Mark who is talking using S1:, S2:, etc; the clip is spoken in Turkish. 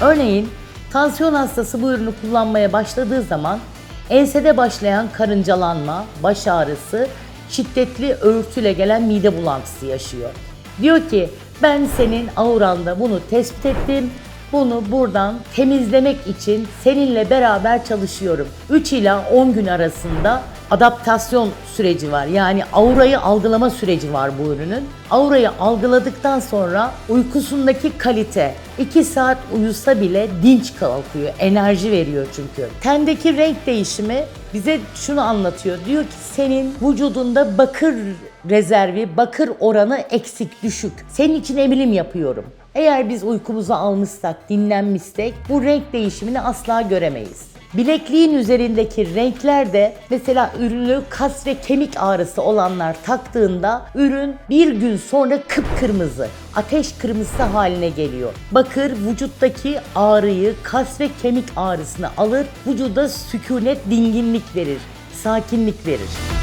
S1: Örneğin tansiyon hastası bu ürünü kullanmaya başladığı zaman ensede başlayan karıncalanma, baş ağrısı, şiddetli öğürtüyle gelen mide bulantısı yaşıyor. Diyor ki ben senin auranda bunu tespit ettim. Bunu buradan temizlemek için seninle beraber çalışıyorum. 3 ila 10 gün arasında adaptasyon süreci var. Yani aurayı algılama süreci var bu ürünün. Aurayı algıladıktan sonra uykusundaki kalite 2 saat uyusa bile dinç kalkıyor. Enerji veriyor çünkü. Tendeki renk değişimi bize şunu anlatıyor. Diyor ki senin vücudunda bakır rezervi, bakır oranı eksik, düşük. Senin için emilim yapıyorum. Eğer biz uykumuzu almışsak, dinlenmişsek bu renk değişimini asla göremeyiz. Bilekliğin üzerindeki renkler de mesela ürünü kas ve kemik ağrısı olanlar taktığında ürün bir gün sonra kıpkırmızı, ateş kırmızısı haline geliyor. Bakır vücuttaki ağrıyı, kas ve kemik ağrısını alır, vücuda sükunet, dinginlik verir, sakinlik verir.